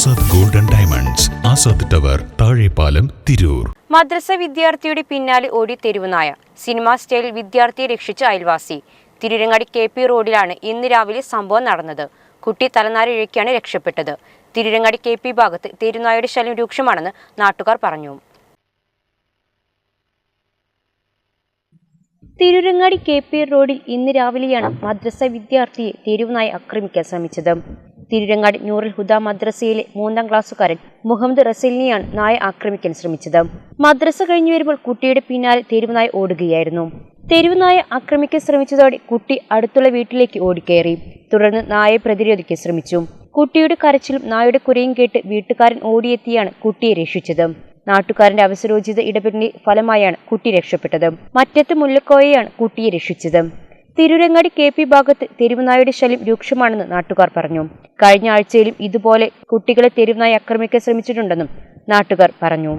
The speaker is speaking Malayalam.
Azad Golden Diamonds Azad Tower Thazhepalam Tirur. മദ്രസ വിദ്യാർത്ഥിയുടെ പിന്നാലെ ഓടി തെരുവുനായ. സിനിമാ സ്റ്റൈൽ വിദ്യാർത്ഥിയെ രക്ഷിച്ച അയൽവാസി. തിരുരങ്ങാടി കെ പി റോഡിലാണ് ഇന്ന് രാവിലെ സംഭവം നടന്നത്. കുട്ടി തലനാരിഴയ്ക്കാണ് രക്ഷപ്പെട്ടത്. തിരുരങ്ങാടി കെ പി ഭാഗത്ത് തെരുനായയുടെ ശല്യം രൂക്ഷമാണെന്ന് നാട്ടുകാർ പറഞ്ഞു. തിരുരങ്ങാടി കെ പി റോഡിൽ ഇന്ന് രാവിലെയാണ് മദ്രസ വിദ്യാർത്ഥിയെ തെരുവുനായി ആക്രമിക്കാൻ ശ്രമിച്ചത്. തിരുരങ്ങാടി നൂറുൽ ഹുദ മദ്രസയിലെ മൂന്നാം ക്ലാസ്സുകാരൻ മുഹമ്മദ് റസീലിനെയാണ് നായ ആക്രമിക്കാൻ ശ്രമിച്ചത്. മദ്രസ കഴിഞ്ഞു വരുമ്പോൾ കുട്ടിയുടെ പിന്നാലെ തെരുവുനായ ഓടുകയായിരുന്നു. തെരുവുനായ ആക്രമിക്കാൻ ശ്രമിച്ചതോടെ കുട്ടി അടുത്തുള്ള വീട്ടിലേക്ക് ഓടിക്കയറി. തുടർന്ന് നായയെ പ്രതിരോധിക്കാൻ ശ്രമിച്ചു. കുട്ടിയുടെ കരച്ചിലും നായയുടെ കുരയും കേട്ട് വീട്ടുകാരൻ ഓടിയെത്തിയാണ് കുട്ടിയെ രക്ഷിച്ചത്. നാട്ടുകാരന്റെ അവസരോചിത ഇടപെടലിന്റെ ഫലമായാണ് കുട്ടി രക്ഷപ്പെട്ടത്. മറ്റത്ത് മുല്ലക്കോയെയാണ് കുട്ടിയെ രക്ഷിച്ചത്. തിരുരങ്ങാടി കെ പി ഭാഗത്ത് തെരുവുനായുടെ ശല്യം രൂക്ഷമാണെന്ന് നാട്ടുകാർ പറഞ്ഞു. കഴിഞ്ഞ ആഴ്ചയിലും ഇതുപോലെ കുട്ടികളെ തെരുവുനായി ആക്രമിക്കാൻ ശ്രമിച്ചിട്ടുണ്ടെന്നും നാട്ടുകാർ പറഞ്ഞു.